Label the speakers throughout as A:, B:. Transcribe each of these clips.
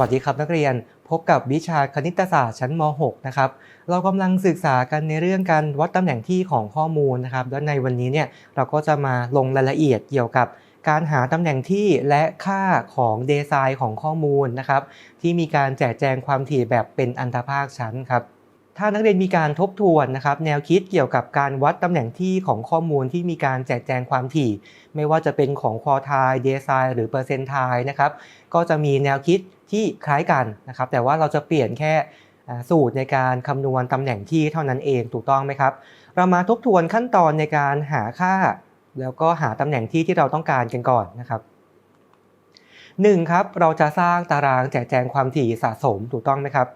A: สวัสดีครับนักเรียนพบกับวิชาคณิตศาสตร์ชั้นม .6 นะครับเรากำลังศึกษากันในเรื่องการวัดตำแหน่งที่ของข้อมูลนะครับและในวันนี้เนี่ยเราก็จะมาลงรายละเอียดเกี่ยวกับการหาตำแหน่งที่และค่าของเดไซน์ของข้อมูลนะครับที่มีการแจกแจงความถี่แบบเป็นอันตภาคชั้นครับถ้านักเรียนมีการทบทวนนะครับแนวคิดเกี่ยวกับการวัดตำแหน่งที่ของข้อมูลที่มีการแจกแจงความถี่ ไม่ว่าจะเป็นของควอไทเดไซน์หรือเปอร์เซนต์ไทนะครับก็จะมีแนวคิด ที่คล้ายกันนะครับ แต่ว่าเราจะเปลี่ยนแค่สูตรในการคำนวณตำแหน่งที่เท่านั้นเองถูกต้องไหมครับ เรามาทบทวนขั้นตอนในการหาค่า แล้วก็หาตำแหน่งที่ที่เราต้องการกันก่อนนะครับหนึ่งครับเราจะสร้างตารางแจกแจงความถี่สะสมถูกต้องไหมครับ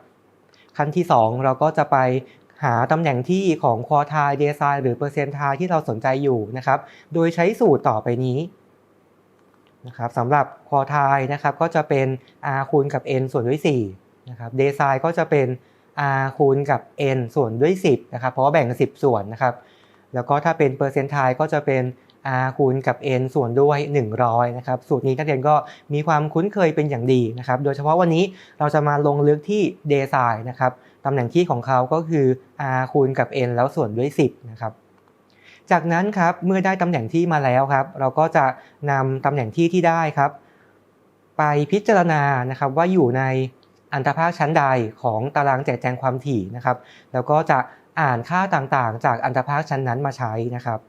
A: ขั้นที่ 2 เราก็จะไปหาตำแหน่งที่ของควอไทเดไซน์หรือเปอร์เซนต์ไทที่เราสนใจอยู่นะครับ โดยใช้สูตรต่อไปนี้ นะครับสำหรับควอไทนะครับก็จะเป็น r คูณกับ n ส่วนด้วย4นะครับเดไซน์ก็จะเป็น r คูณกับ n ส่วนด้วย 10นะครับเพราะว่าแบ่ง 10 ส่วนนะครับแล้วก็ถ้าเป็นเปอร์เซนต์ไทก็จะเป็น r คูณกับ n ส่วนด้วย 100นะครับสูตรนี้นักเรียนก็มีความคุ้นเคยเป็นอย่างดีนะครับโดยเฉพาะวันนี้เราจะมาลงลึกที่เดไซน์นะครับตำแหน่งที่ของเขาก็คือ r คูณกับ n แล้วส่วนด้วย 10นะครับ จากนั้นครับเมื่อได้ตำแหน่งที่มาแล้วครับ เราก็จะนำตำแหน่งที่ที่ได้ครับ ไปพิจารณานะครับว่าอยู่ในอันตภาคชั้นใดของตารางแจกแจงความถี่นะครับ แล้วก็จะอ่านค่าต่างๆ จากอันตภาคชั้นนั้นมาใช้นะครับ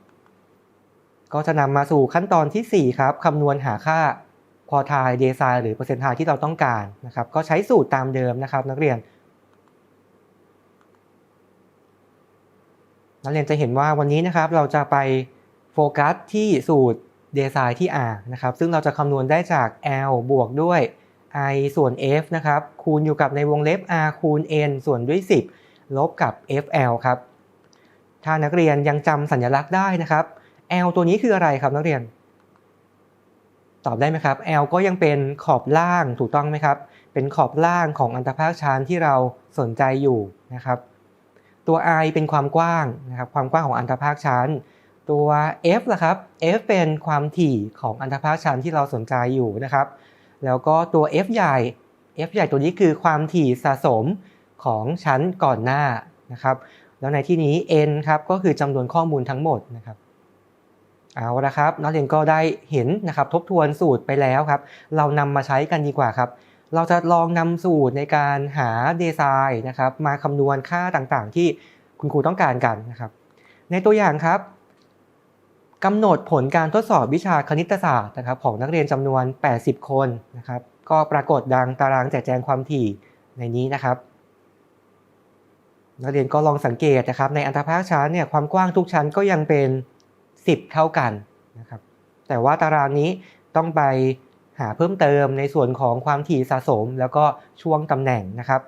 A: ก็จะนำมาสู่ขั้นตอนที่ 4 ครับคำนวณหาค่าควอไทเดซน์หรือเปอร์เซ็นต์ไทที่เราต้องการนะครับ ก็ใช้สูตรตามเดิมนะครับ นักเรียน นักเรียนจะเห็นว่าวันนี้นะครับเราจะไปโฟกัสที่สูตรเดไซน์ที่ r นะครับซึ่งเราจะคำนวณได้จาก l บวกด้วย i ส่วน f นะครับคูณอยู่กับในวงเล็บ r คูณ n ส่วนด้วย 10 ลบกับ fl ครับถ้านักเรียนยังจำสัญลักษณ์ได้นะครับ l ตัวนี้คืออะไรครับนักเรียน ตอบได้ไหมครับ l ก็ยังเป็นขอบล่างถูกต้องไหมครับ เป็นขอบล่างของอันตภาคชั้นที่เราสนใจอยู่นะครับ ตัว i เป็นความกว้างนะครับความกว้างของอันตภาคชั้น ตัว f ล่ะครับ f เป็นความถี่ของอันตภาคชั้นที่เราสนใจอยู่นะครับ แล้วก็ตัว f ใหญ่ f ใหญ่ตัวนี้คือความถี่สะสมของชั้นก่อนหน้านะครับ แล้วในที่นี้ n ครับก็คือจำนวนข้อมูลทั้งหมดนะครับเอาละครับนักเรียนก็ได้เห็นนะครับทบทวนสูตรไปแล้วครับ เรานำมาใช้กันดีกว่าครับ เราจะลองนำสูตรในการหาดีไซน์นะครับ มาคำนวณค่าต่างๆ ที่คุณครูต้องการกันนะครับ ในตัวอย่างครับกำหนดผลการทดสอบวิชาคณิตศาสตร์นะครับ ของนักเรียนจำนวน 80 คนนะครับ ก็ปรากฏดังตารางแจกแจงความถี่ในนี้นะครับ นักเรียนก็ลองสังเกตนะครับ ในอันตรภาคชั้นเนี่ยความกว้างทุกชั้นก็ยังเป็น 10 เท่ากันนะครับ แต่ว่าตารางนี้ต้องไป หาเพิ่มเติมในส่วนของความถี่สะสม แล้วก็ช่วงตำแหน่งนะครับ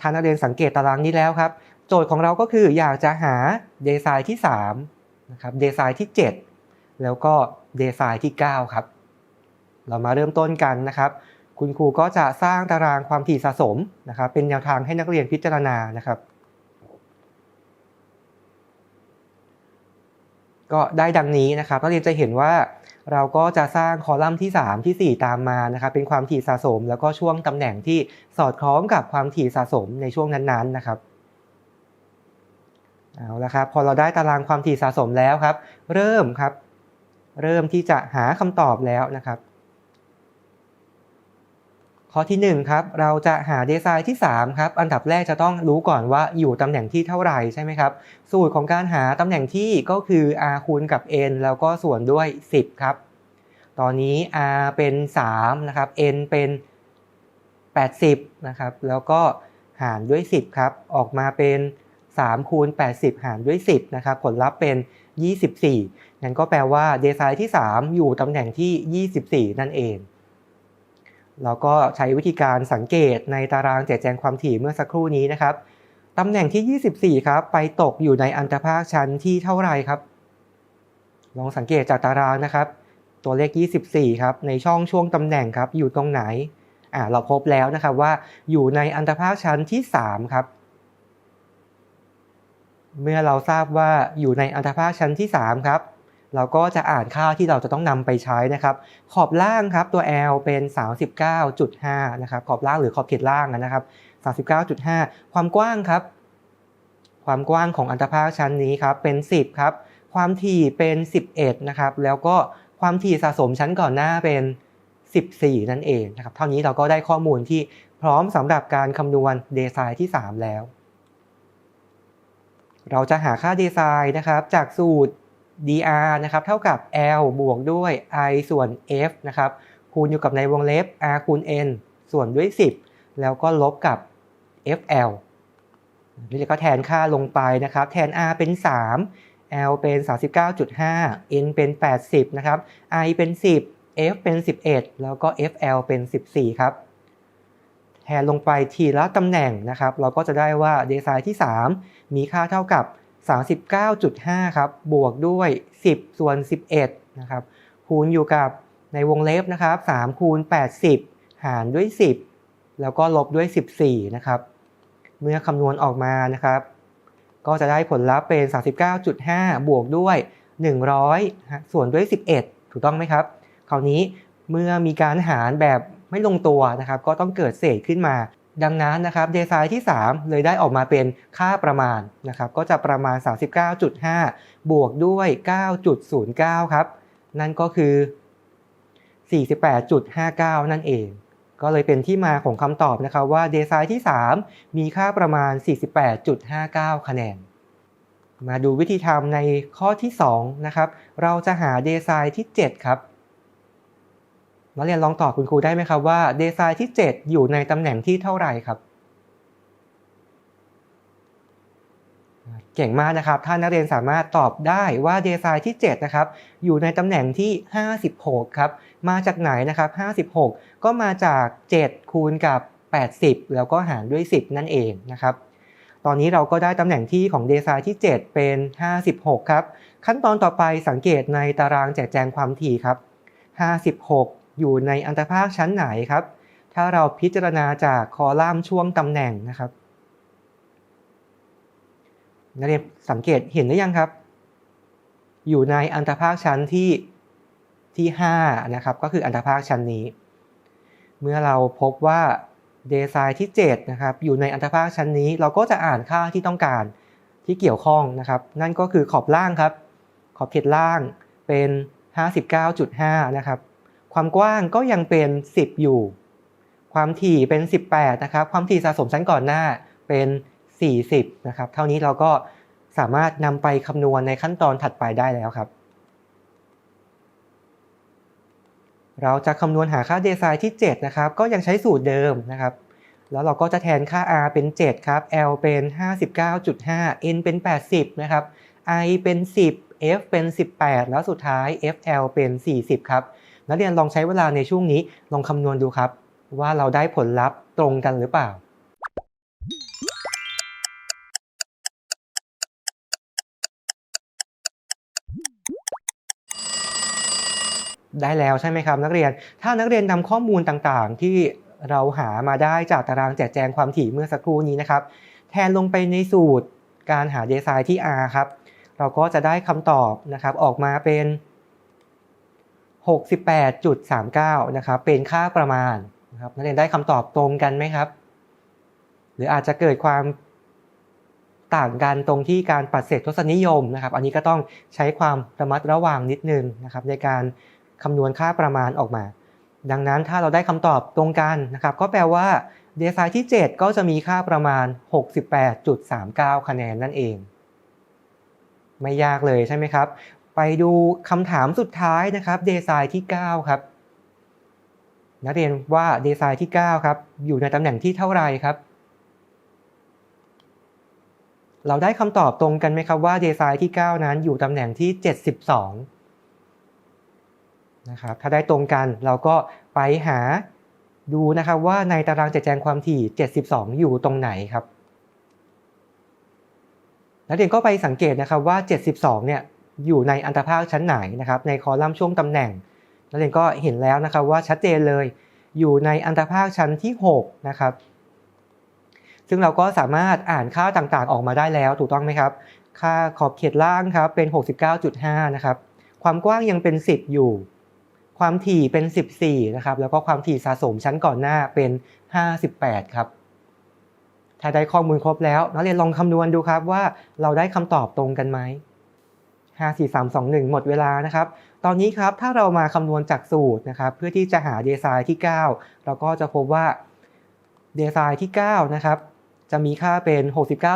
A: ถ้านักเรียนสังเกตตารางนี้แล้วครับ โจทย์ของเราก็คืออยากจะหาเดไซน์ที่3นะครับเดไซน์ที่ 7 แล้วก็เดไซน์ที่ 9 ครับ เรามาเริ่มต้นกันนะครับ คุณครูก็จะสร้างตารางความถี่สะสมนะครับเป็นแนวทางให้นักเรียนพิจารณานะครับก็ได้ดังนี้นะครับนักเรียนจะเห็นว่า เราก็จะสร้างคอลัมน์ที่ 3 ที่ 4 ตามมานะครับเป็นความถี่สะสม แล้วก็ช่วงตำแหน่งที่สอดคล้องกับความถี่สะสมในช่วงนั้นๆนะครับเอาละครับพอเราได้ตารางความถี่สะสมแล้วครับ เริ่มครับ เริ่มที่จะหาคำตอบแล้วนะครับ ข้อที่ 1 ครับ เราจะหาเดไซน์ที่ 3 ครับ อันดับแรกจะต้องรู้ก่อนว่าอยู่ตำแหน่งที่เท่าไหร่ใช่ไหมครับ สูตรของการหาตำแหน่งที่ก็คือ r คูณกับ n แล้วก็ส่วนด้วย 10 ครับ ตอนนี้ r เป็น3นะครับ n เป็น 80นะครับ แล้วก็หารด้วย 10 ครับ ออกมาเป็น 3 คูณ 80 หารด้วย 10 นะครับ ผลลัพธ์เป็น 24นั่นก็แปลว่าเดไซน์ที่ 3 อยู่ตำแหน่งที่ 24 นั่นเอง เราก็ใช้วิธีการสังเกตในตารางแจกแจงความถี่เมื่อสักครู่นี้นะครับตำแหน่งที่ 24 ครับ ไปตกอยู่ในอันตภาคชั้นที่เท่าไรครับ ลองสังเกตจากตารางนะครับ ตัวเลข 24 ครับ ในช่องช่วงตำแหน่งครับ อยู่ตรงไหน อ่า เราพบแล้วนะครับว่าอยู่ในอันตภาคชั้นที่ 3 ครับ เมื่อเราทราบว่าอยู่ในอันตภาคชั้นที่ 3 ครับ เราก็จะอ่านค่าที่เราจะต้องนำไปใช้นะครับ ขอบล่างครับตัว L เป็น 39.5 นะครับ ขอบล่างหรือขอบเขตล่างนะครับ 39.5 ความกว้างครับ ความกว้างของอันตรภาคชั้นนี้ครับเป็น 10 ครับ ความถี่เป็น 11 นะครับ แล้วก็ความถี่สะสมชั้นก่อนหน้าเป็น 14 นั่นเองนะครับ เท่านี้เราก็ได้ข้อมูลที่พร้อมสำหรับการคำนวณเดไซน์ที่ 3 แล้ว เราจะหาค่าเดไซน์นะครับจากสูตร dr นะครับเท่ากับ l บวกด้วย i ส่วน f นะครับคูณอยู่กับในวงเล็บ r คูณ n ส่วนด้วย 10 แล้วก็ลบกับ fl นี่ก็แทนค่าลงไปนะครับ แทน r เป็น 3 l เป็น 39.5 n เป็น 80 นะครับ i เป็น 10 f เป็น 11 แล้วก็ fl เป็น 14 ครับ แทนลงไปทีละตำแหน่งนะครับ เราก็จะได้ว่าเดไซน์ที่ 3 มีค่าเท่ากับ 39.5 ครับ บวกด้วย 10 ส่วน 11 นะครับ คูณอยู่กับในวงเล็บนะครับ 3 คูณ 80 หารด้วย 10 แล้วก็ลบด้วย 14 นะครับ เมื่อคำนวณออกมานะครับ ก็จะได้ผลลัพธ์เป็น 39.5 บวกด้วย 100 ส่วนด้วย 11 ถูกต้องไหมครับ คราวนี้เมื่อมีการหารแบบไม่ลงตัวนะครับ ก็ต้องเกิดเศษขึ้นมา ดังนั้นนะครับเดซน์ที่ 3 เลยได้ออกมาเป็นค่าประมาณนะครับก็จะประมาณ 39.5 บวกด้วย 9.09 ครับ นั่นก็คือ 48.59 นั่นเอง ก็เลยเป็นที่มาของคำตอบนะครับว่าเดซน์ที่ 3 มีค่าประมาณ 48.59 คะแนน มาดูวิธีทำในข้อที่2นะครับเราจะหาเดซน์ที่ 7 ครับ นักเรียนลองตอบคุณครูได้ไหมครับว่าเดไซน์ที่ 7 อยู่ในตำแหน่งที่เท่าไหร่ครับ เก่งมากนะครับ ถ้านักเรียนสามารถตอบได้ว่าเดไซน์ที่7นะครับอยู่ในตำแหน่งที่ 56 ครับ มาจากไหนนะครับ 56 ก็มาจาก 7 คูณกับ 80 แล้วก็หารด้วย 10 นั่นเองนะครับตอนนี้เราก็ได้ตำแหน่งที่ของเดไซน์ที่ 7 เป็น 56 ครับ ขั้นตอนต่อไปสังเกตในตารางแจกแจงความถี่ครับ 56 อยู่ในอันตรภาคชั้นไหนครับ ถ้าเราพิจารณาจากคอลัมน์ช่วงตำแหน่งนะครับนักเรียนสังเกตเห็นหรือยังครับ อยู่ในอันตรภาคชั้นที่ที่5นะครับก็คืออันตรภาคชั้นนี้ เมื่อเราพบว่าเดซน์ที่7นะครับอยู่ในอันตรภาคชั้นนี้ เราก็จะอ่านค่าที่ต้องการที่เกี่ยวข้องนะครับ นั่นก็คือขอบล่างครับ ขอบเขตล่างเป็น 59.5 นะครับ ความกว้างก็ยังเป็น 10 อยู่ ความถี่เป็น 18 นะครับ ความถี่สะสมชั้นก่อนหน้าเป็น 40 นะครับ เท่านี้เราก็สามารถนำไปคำนวณในขั้นตอนถัดไปได้แล้วครับ เราจะคำนวณหาค่าเดไซน์ที่ 7 นะครับ ก็ยังใช้สูตรเดิมนะครับ แล้วเราก็จะแทนค่า r เป็น 7 ครับ l เป็น 59.5 n เป็น 80 นะครับ i เป็น 10 f เป็น 18 แล้วสุดท้าย fl เป็น 40 ครับ นักเรียนลองใช้เวลาในช่วงนี้ลองคำนวณดูครับ ว่าเราได้ผลลัพธ์ตรงกันหรือเปล่าได้แล้วใช่ไหมครับนักเรียน ถ้านักเรียนนำข้อมูลต่างๆ ที่เราหามาได้จากตารางแจกแจงความถี่เมื่อสักครู่นี้นะครับ แทนลงไปในสูตรการหาเดไซน์ที่ r ครับ เราก็จะได้คำตอบนะครับออกมาเป็น 68.39 นะครับเป็นค่าประมาณนะครับนักเรียนได้คำตอบตรงกันไหมครับ หรืออาจจะเกิดความต่างกันตรงที่การปัดเศษทศนิยมนะครับ อันนี้ก็ต้องใช้ความระมัดระวังนิดนึงนะครับ ในการคำนวณค่าประมาณออกมา ดังนั้นถ้าเราได้คำตอบตรงกันนะครับ ก็แปลว่าเดซน์ที่ 7 ก็จะมีค่าประมาณ 68.39 คะแนนนั่นเอง ไม่ยากเลยใช่ไหมครับ ไปดูคำถามสุดท้ายนะครับเดซน์ที่ 9 ครับ นักเรียนว่าเดซน์ที่ 9 ครับ อยู่ในตำแหน่งที่เท่าไรครับ เราได้คำตอบตรงกันไหมครับว่าเดซน์ที่ 9 นั้นอยู่ตำแหน่งที่ 72 นะครับ ถ้าได้ตรงกันเราก็ไปหาดูนะครับว่าในตารางแจกแจงความถี่ 72 อยู่ตรงไหนครับนักเรียนก็ไปสังเกตนะครับว่า 72 เนี่ย อยู่ในอันตรภาคชั้นไหนนะครับในคอลัมน์ช่วงตำแหน่ง นักเรียนก็เห็นแล้วนะครับว่าชัดเจนเลย อยู่ในอันตรภาคชั้นที่6นะครับซึ่งเราก็สามารถอ่านค่าต่างๆออกมาได้แล้วถูกต้องไหมครับ ค่าขอบเขตล่างครับเป็น 69.5 นะครับ ความกว้างยังเป็น 10 อยู่ ความถี่เป็น 14 นะครับ แล้วก็ความถี่สะสมชั้นก่อนหน้าเป็น 58 ครับ ถ้าได้ข้อมูลครบแล้วนักเรียนลองคำนวณดูครับว่าเราได้คำตอบตรงกันไหม 5 4 3 2 1 หมดเวลานะครับ ตอนนี้ครับถ้าเรามาคำนวณจากสูตรนะครับเพื่อที่จะหาเดซายที่ 9 เราก็จะพบว่าเดซายที่9นะครับจะมีค่าเป็น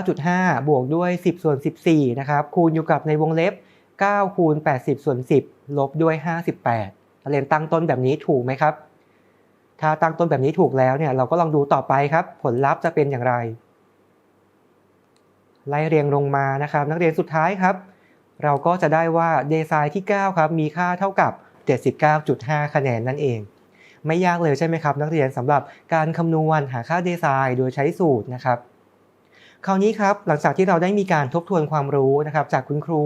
A: 69.5 บวกด้วย 10 ส่วน 14 นะครับคูณอยู่กับในวงเล็บ 9 คูณ 80 ส่วน 10 ลบด้วย 58เรียนตั้งต้นแบบนี้ถูกไหมครับ ถ้าตั้งต้นแบบนี้ถูกแล้วเนี่ยเราก็ลองดูต่อไปครับ ผลลัพธ์จะเป็นอย่างไร ไล่เรียงลงมานะครับ นักเรียนสุดท้ายครับ เราก็จะได้ว่าเดซายที่ 9 ครับ มีค่าเท่ากับ 79.5 คะแนนนั่นเอง ไม่ยากเลยใช่ไหมครับ นักเรียนสำหรับการคำนวณหาค่าเดซายโดยใช้สูตรนะครับคราวนี้ครับหลังจากที่เราได้มีการทบทวนความรู้นะครับจากคุณครู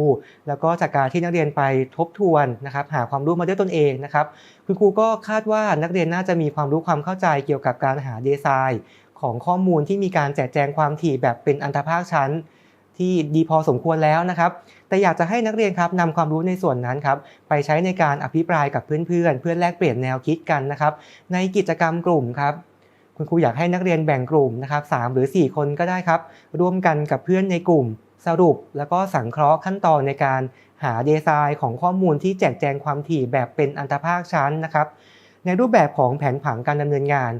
A: แล้วก็จากการที่นักเรียนไปทบทวนนะครับหาความรู้มาด้วยตนเองนะครับคุณครูก็คาดว่านักเรียนน่าจะมีความรู้ความเข้าใจเกี่ยวกับการหาเดซายของข้อมูลที่มีการแจกแจงความถี่แบบเป็นอันตภาคชั้น ที่ดีพอสมควรแล้วนะครับ แต่อยากจะให้นักเรียนครับนำความรู้ในส่วนนั้นครับไปใช้ในการอภิปรายกับเพื่อนๆเพื่อแลกเปลี่ยนแนวคิดกันนะครับ ในกิจกรรมกลุ่มครับคุณครูอยากให้นักเรียนแบ่งกลุ่มนะครับ3หรือ 4 คนก็ได้ครับ ร่วมกันกับเพื่อนในกลุ่ม สรุป แล้วก็สังเคราะห์ขั้นตอนในการหาเดซายของข้อมูลที่แจกแจงความถี่แบบเป็นอันตภาคชั้นนะครับ ในรูปแบบของแผนผังการดำเนินงาน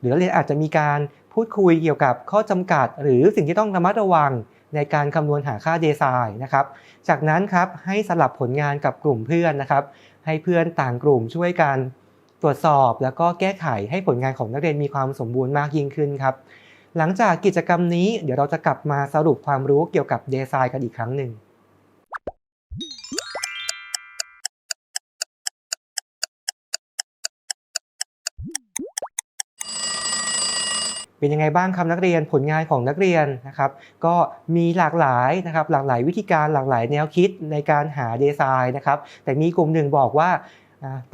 A: หรือเรียนอาจจะมีการพูดคุยเกี่ยวกับข้อจำกัด หรือสิ่งที่ต้องระมัดระวัง ในการคำนวณหาค่าเดซายนะครับ จากนั้นครับให้สลับผลงานกับกลุ่มเพื่อนนะครับ ให้เพื่อนต่างกลุ่มช่วยกันตรวจสอบแล้วก็แก้ไขให้ผลงานของนักเรียนมีความสมบูรณ์มากยิ่งขึ้นครับ หลังจากกิจกรรมนี้เดี๋ยวเราจะกลับมาสรุปความรู้เกี่ยวกับเดซายกันอีกครั้งหนึ่ง เป็นยังไงบ้างครับนักเรียนผลงานของนักเรียนนะครับ ก็มีหลากหลายนะครับหลากหลายวิธีการหลากหลายแนวคิดในการหาดีไซน์นะครับ แต่มีกลุ่มหนึ่งบอกว่า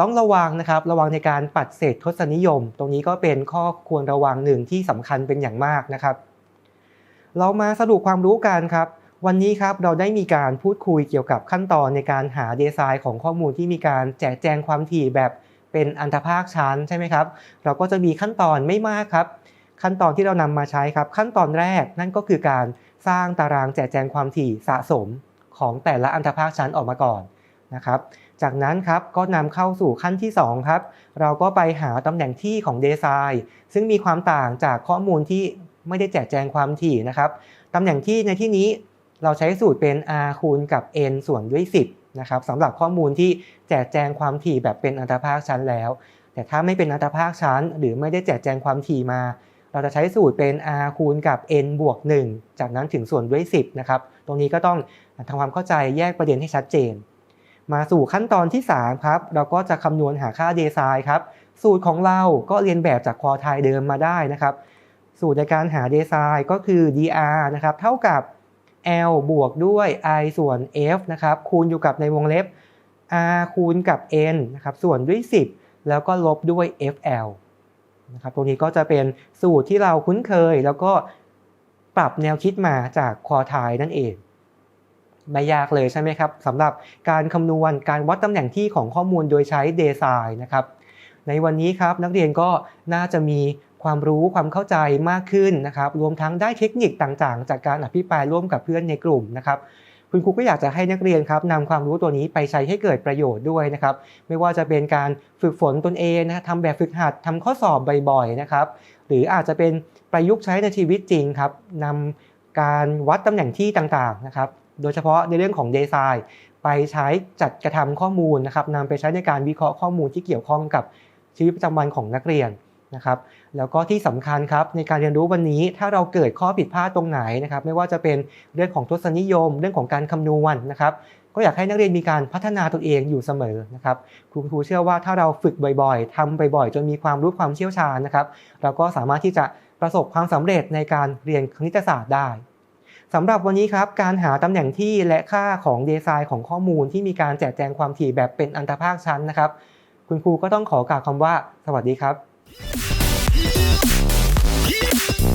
A: ต้องระวังนะครับระวังในการปัดเศษทศนิยม ตรงนี้ก็เป็นข้อควรระวังหนึ่งที่สำคัญเป็นอย่างมากนะครับ เรามาสรุปความรู้กันครับวันนี้ครับเราได้มีการพูดคุยเกี่ยวกับขั้นตอนในการหาดีไซน์ของข้อมูลที่มีการแจกแจงความถี่แบบเป็นอันตภาคชั้นใช่ไหมครับ เราก็จะมีขั้นตอนไม่มากครับ ขั้นตอนที่เรานำมาใช้ครับ ขั้นตอนแรกนั่นก็คือการสร้างตารางแจกแจงความถี่สะสมของแต่ละอันตภาคชั้นออกมาก่อนนะครับ จากนั้นครับก็นำเข้าสู่ขั้นที่2ครับเราก็ไปหาตำแหน่งที่ของเดซายซึ่งมีความต่างจากข้อมูลที่ไม่ได้แจกแจงความถี่นะครับตำแหน่งที่ในที่นี้เราใช้สูตรเป็น r คูณกับ n ส่วนด้วย 10นะครับสำหรับข้อมูลที่แจกแจงความถี่แบบเป็นอันตภาคชั้นแล้ว แต่ถ้าไม่เป็นอันตภาคชั้น หรือไม่ได้แจกแจงความถี่มา เราจะใช้สูตรเป็น r คูณกับ n บวก 1 จากนั้นถึงส่วนด้วย 10 นะครับ ตรงนี้ก็ต้องทำความเข้าใจแยกประเด็นให้ชัดเจน มาสู่ขั้นตอนที่ 3 ครับ เราก็จะคำนวณหาค่าเดซายครับ สูตรของเราก็เรียนแบบจากควอไทยเดิมมาได้นะครับ สูตรในการหาเดซายก็คือ dr นะครับ เท่ากับ l บวกด้วย i ส่วน f นะครับ คูณอยู่กับในวงเล็บ r คูณกับ n นะครับ ส่วนด้วย 10 แล้วก็ลบด้วย fl นะครับตรงนี้ก็จะเป็นสูตรที่เราคุ้นเคย แล้วก็ปรับแนวคิดมาจากควอไทยนั่นเองไม่ยากเลยใช่ไหมครับสำหรับการคำนวณการวัดตำแหน่งที่ของข้อมูลโดยใช้ d e s i g n นะครับในวันนี้ครับนักเรียนก็น่าจะมีความรู้ความเข้าใจมากขึ้นนะครับ รวมทั้งได้เทคนิคต่างๆ จากการอภิปรายร่วมกับเพื่อนในกลุ่มนะครับ คุณครูก็อยากจะให้นักเรียนครับนำความรู้ตัวนี้ไปใช้ให้เกิดประโยชน์ด้วยนะครับ ไม่ว่าจะเป็นการฝึกฝนตนเองนะทำแบบฝึกหัดทำข้อสอบบ่อยๆนะครับ หรืออาจจะเป็นประยุกต์ใช้ในชีวิตจริงครับนำการวัดตำแหน่งที่ต่างๆนะครับโดยเฉพาะในเรื่องของดีไซน์ไปใช้จัดกระทำข้อมูลนะครับนำไปใช้ในการวิเคราะห์ข้อมูลที่เกี่ยวข้องกับชีวิตประจำวันของนักเรียนนะครับ แล้วก็ที่สำคัญครับในการเรียนรู้วันนี้ถ้าเราเกิดข้อผิดพลาดตรงไหนนะครับไม่ว่าจะเป็นเรื่องของทศนิยม เรื่องของการคำนวณนะครับก็อยากให้นักเรียนมีการพัฒนาตนเองอยู่เสมอนะครับครูครูเชื่อว่าถ้าเราฝึกบ่อยๆทำบ่อยๆ จนมีความรู้ความเชี่ยวชาญนะครับ เราก็สามารถที่จะประสบความสำเร็จในการเรียนคณิตศาสตร์ได้สำหรับวันนี้ครับการหาตำแหน่งที่และค่าของดีไซน์ของข้อมูลที่มีการแจกแจงความถี่แบบเป็นอันตภาคชั้นนะครับ คุณครูก็ต้องขอกล่าวคำว่า สวัสดีครับ Peace.